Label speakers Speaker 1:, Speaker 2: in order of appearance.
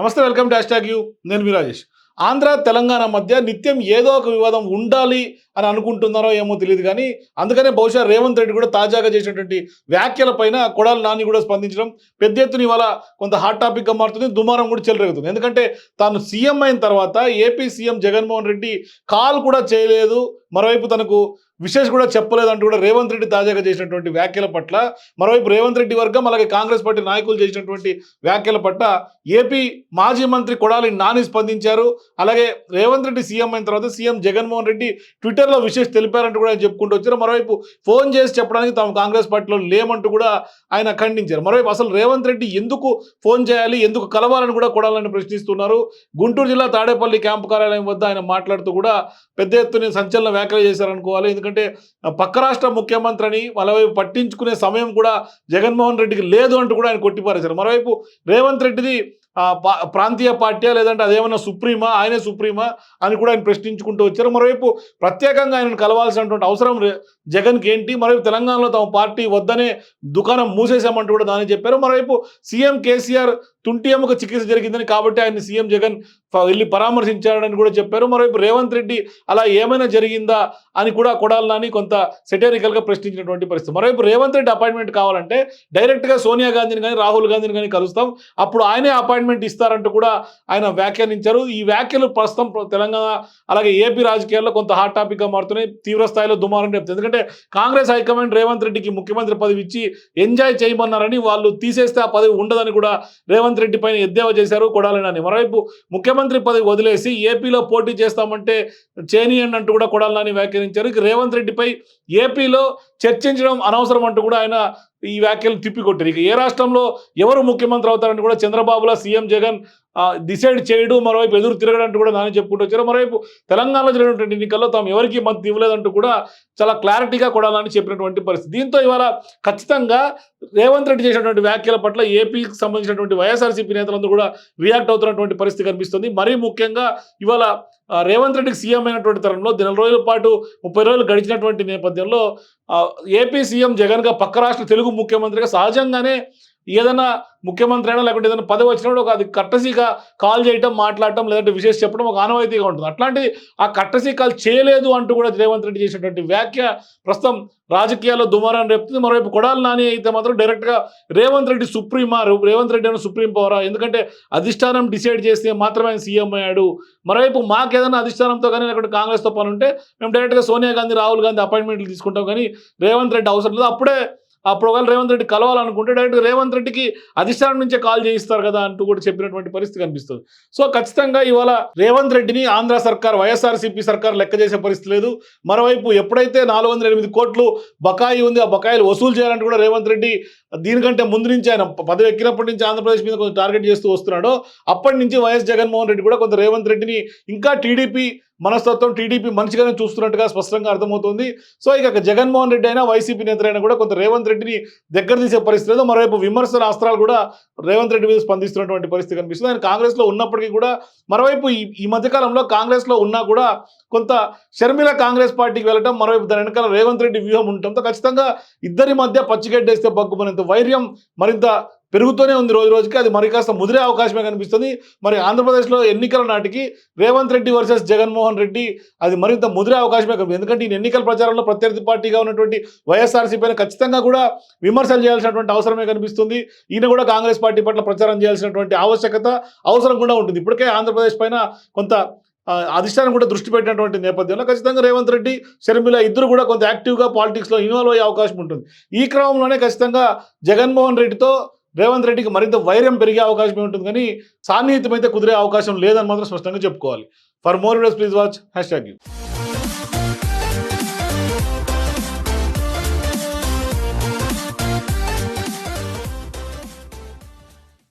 Speaker 1: నమస్తే welcome dash hashtag U. నేను మీ రాజేష్. ఆంధ్ర తెలంగాణ మధ్య నిత్యం ఏదో ఒక వివాదం ఉండాలి అని అనుకుంటున్నారో ఏమో తెలియదు కానీ అందుకనే బహుశా రేవంత్ రెడ్డి కూడా తాజాగా చేసినటువంటి వ్యాఖ్యల పైన కొడాలి నాని కూడా స్పందించడం పెద్ద ఎత్తున ఇవాళ కొంత హాట్ టాపిక్గా మారుతుంది దుమారం కూడా చెలరేగుతుంది. ఎందుకంటే తాను సీఎం అయిన తర్వాత AP CM Jaganmohan Reddy call కూడా చేయలేదు మరోవైపు తనకు విశేష్ కూడా చెప్పలేదంటూ కూడా రేవంత్ రెడ్డి తాజాగా చేసినటువంటి వ్యాఖ్యల పట్ల మరోవైపు రేవంత్ రెడ్డి వర్గం అలాగే కాంగ్రెస్ పార్టీ నాయకులు చేసినటువంటి వ్యాఖ్యల పట్ల ఏపీ మాజీ మంత్రి కొడాలి నాని స్పందించారు అలాగే రేవంత్ రెడ్డి సీఎం అయిన తర్వాత సీఎం జగన్మోహన్ రెడ్డి ట్విట్టర్ ట్విట్టర్లో విశేష్ తెలిపారంటూ కూడా ఆయన చెప్పుకుంటూ వచ్చారు. మరోవైపు ఫోన్ చేసి చెప్పడానికి తాము కాంగ్రెస్ పార్టీలో లేమంటూ కూడా ఆయన ఖండించారు. మరోవైపు అసలు రేవంత్ రెడ్డి ఎందుకు ఫోన్ చేయాలి ఎందుకు కలవాలని కూడా కొడాలని ప్రశ్నిస్తున్నారు. గుంటూరు జిల్లా తాడేపల్లి క్యాంపు కార్యాలయం వద్ద ఆయన మాట్లాడుతూ కూడా పెద్ద ఎత్తున సంచలన వ్యాఖ్యలు చేశారనుకోవాలి. ఎందుకంటే పక్క రాష్ట్ర ముఖ్యమంత్రి అని పట్టించుకునే సమయం కూడా జగన్మోహన్ రెడ్డికి లేదు అంటూ కూడా ఆయన కొట్టిపారేశారు. మరోవైపు రేవంత్ రెడ్డిది ప్రాంతీయ పార్టీ లేదంటే అదేమన్నా సుప్రీమా? ఆయనే సుప్రీమా? అని కూడా ఆయన ప్రశ్నించుకుంటూ వచ్చారు. మరోవైపు ప్రత్యేకంగా ఆయనను కలవాల్సినటువంటి అవసరం జగన్కి ఏంటి? మరోవైపు తెలంగాణలో తమ పార్టీ వద్దనే దుకాణం మూసేశామంటూ కూడా దాన్ని చెప్పారు. మరోవైపు సీఎం కేసీఆర్ తుంటి ఎముక చికిత్స జరిగిందని కాబట్టి ఆయన సీఎం జగన్ వెళ్ళి పరామర్శించారని కూడా చెప్పారు. మరోవైపు రేవంత్ రెడ్డి అలా ఏమైనా జరిగిందా అని కూడా కొడాలని కొంత సెటరికల్గా ప్రశ్నించినటువంటి పరిస్థితి. మరోవైపు రేవంత్ రెడ్డి అపాయింట్మెంట్ కావాలంటే డైరెక్ట్గా సోనియా గాంధీని కానీ రాహుల్ గాంధీని కానీ కలుస్తాం. అప్పుడు ఆయనే అపాయింట్మెంట్ ఇస్తారంటూ కూడా ఆయన వ్యాఖ్యానించారు. ఈ వ్యాఖ్యలు ప్రస్తుతం తెలంగాణ అలాగే ఏపీ రాజకీయాల్లో కొంత హాట్ టాపిక్గా మారుతున్నాయి. తీవ్ర స్థాయిలో దుమారం రేపుతుంది. ఎందుకంటే కాంగ్రెస్ హైకమాండ్ రేవంత్ రెడ్డికి ముఖ్యమంత్రి పదవి ఇచ్చి ఎంజాయ్ చేయమన్నారని వాళ్ళు తీసేస్తే ఆ పదవి ఉండదని కూడా రేవంత్ రెడ్డి పైన ఎద్దేవా చేశారు కొడాలని మరోవైపు ముఖ్యమంత్రి పదవి వదిలేసి ఏపీలో పోటీ చేస్తామంటే చేనియండి అంటూ కూడా కొడాలని వ్యాఖ్యానించారు. రేవంత్ రెడ్డిపై ఏపీలో చర్చించడం అనవసరం అంటూ కూడా ఆయన ఈ వ్యాఖ్యలు తిప్పికొట్టారు. ఇక ఏ రాష్ట్రంలో ఎవరు ముఖ్యమంత్రి అవుతారని కూడా చంద్రబాబులా సీఎం జగన్ డిసైడ్ చేయడు మరోవైపు ఎదురు తిరగడంటూ కూడా నాని చెప్పుకుంటూ వచ్చారు. మరోవైపు తెలంగాణలో జరిగినటువంటి ఎన్నికల్లో తాము ఎవరికి మద్దతు ఇవ్వలేదంటూ కూడా చాలా క్లారిటీగా కొడాలని చెప్పినటువంటి పరిస్థితి. దీంతో ఇవాళ ఖచ్చితంగా రేవంత్ రెడ్డి చేసినటువంటి వ్యాఖ్యల పట్ల ఏపీకి సంబంధించినటువంటి వైఎస్ఆర్సీపీ నేతలందరూ కూడా రియాక్ట్ అవుతున్నటువంటి పరిస్థితి కనిపిస్తుంది. మరీ ముఖ్యంగా ఇవాళ రేవంత్ రెడ్డికి సీఎం అయినటువంటి తరంలో నెల రోజుల పాటు ముప్పై రోజులు గడిచినటువంటి నేపథ్యంలో ఏపీ సీఎం జగన్గా పక్క రాష్ట్ర తెలుగు ముఖ్యమంత్రిగా సహజంగానే ఏదైనా ముఖ్యమంత్రి అయినా లేకుంటే ఏదైనా పదవి వచ్చినప్పుడు ఒక అది కట్టసీగా కాల్ చేయటం మాట్లాడటం లేదంటే విశేష చెప్పడం ఒక ఆనవాయితీగా ఉంటుంది. అట్లాంటి ఆ కట్టసీ కాల్ చేయలేదు అంటూ కూడా రేవంత్ రెడ్డి చేసినటువంటి వ్యాఖ్య ప్రస్తుతం రాజకీయాల్లో దుమారాన్ని రేపుతుంది. మరోవైపు కొడాలి నాని అయితే మాత్రం డైరెక్ట్గా రేవంత్ రెడ్డి సుప్రీమా రేవంత్ రెడ్డి అని సుప్రీం పవరా? ఎందుకంటే అధిష్టానం డిసైడ్ చేస్తే మాత్రమే ఆయన సీఎం అయ్యాడు. మరోవైపు మాకు ఏదైనా అధిష్టానంతో కానీ లేకుంటే కాంగ్రెస్తో పని ఉంటే మేము డైరెక్ట్గా సోనియా గాంధీ రాహుల్ గాంధీ అపాయింట్మెంట్లు తీసుకుంటాం కానీ రేవంత్ రెడ్డి అవసరం లేదు. అప్పుడే అప్పుడు ఒకవేళ రేవంత్ రెడ్డి కలవాలనుకుంటే డైరెక్ట్ రేవంత్ రెడ్డికి అధిష్టానం నుంచే కాల్ చేయిస్తారు కదా అంటూ కూడా చెప్పినటువంటి పరిస్థితి కనిపిస్తుంది. సో ఖచ్చితంగా ఇవాళ రేవంత్ రెడ్డిని ఆంధ్ర సర్కార్ వైఎస్ఆర్సీపీ సర్కార్ లెక్క చేసే పరిస్థితి లేదు. మరోవైపు ఎప్పుడైతే నాలుగు వందల ఎనిమిది కోట్లు బకాయి ఉంది ఆ బకాయిలు వసూలు చేయాలంటే కూడా రేవంత్ రెడ్డి దీనికంటే ముందు నుంచి ఆయన పదవి ఎక్కినప్పటి నుంచి ఆంధ్రప్రదేశ్ మీద కొంచెం టార్గెట్ చేస్తూ వస్తున్నాడో. అప్పటి నుంచి వైఎస్ జగన్మోహన్ రెడ్డి కూడా కొంత రేవంత్ రెడ్డిని ఇంకా టీడీపీ మనస్తత్వం టీడీపీ మనిషిగానే చూస్తున్నట్టుగా స్పష్టంగా అర్థమవుతుంది. సో ఇక జగన్మోహన్ రెడ్డి అయినా వైసీపీ నేతలైనా కూడా కొంత రేవంత్ రెడ్డిని దగ్గర తీసే పరిస్థితి లేదు. మరోవైపు విమర్శల అస్త్రాలు కూడా రేవంత్ రెడ్డి మీద స్పందిస్తున్నటువంటి పరిస్థితి కనిపిస్తుంది. ఆయన కాంగ్రెస్లో ఉన్నప్పటికీ కూడా మరోవైపు ఈ ఈ మధ్యకాలంలో కాంగ్రెస్లో ఉన్నా కూడా కొంత షర్మిల కాంగ్రెస్ పార్టీకి వెళ్ళటం మరోవైపు దాని వెనకాల రేవంత్ రెడ్డి వ్యూహం ఉండటంతో ఖచ్చితంగా ఇద్దరి మధ్య పచ్చిగడ్డేస్తే బగ్గుమనేంత వైర్యం మరింత పెరుగుతూనే ఉంది రోజు రోజుకి. అది మరి కాస్త ముదిరే అవకాశమే కనిపిస్తుంది. మరి ఆంధ్రప్రదేశ్లో ఎన్నికల నాటికి రేవంత్ రెడ్డి వర్సెస్ జగన్మోహన్ రెడ్డి అది మరింత ముదిరే అవకాశమే కనిపిస్తుంది. ఎందుకంటే ఈ ఎన్నికల ప్రచారంలో ప్రత్యర్థి పార్టీగా ఉన్నటువంటి వైఎస్ఆర్సీపీ పైన ఖచ్చితంగా కూడా విమర్శలు చేయాల్సినటువంటి అవసరమే కనిపిస్తుంది. ఈయన కూడా కాంగ్రెస్ పార్టీ పట్ల ప్రచారం చేయాల్సినటువంటి ఆవశ్యకత అవసరం కూడా ఉంటుంది. ఇప్పటికే ఆంధ్రప్రదేశ్ పైన కొంత అధిష్టానం కూడా దృష్టి పెట్టినటువంటి నేపథ్యంలో ఖచ్చితంగా రేవంత్ రెడ్డి షర్మిల ఇద్దరు కూడా కొంత యాక్టివ్గా పాలిటిక్స్లో ఇన్వాల్వ్ అయ్యే అవకాశం ఉంటుంది. ఈ క్రమంలోనే ఖచ్చితంగా జగన్మోహన్ రెడ్డితో రేవంత్ రెడ్డికి మరింత వైరం పెరిగే అవకాశం ఉంటుంది కానీ సాన్నిహిత్యం అయితే కుదిరే అవకాశం లేదని మాత్రం స్పష్టంగా చెప్పుకోవాలి. For more videos please watch hashtag U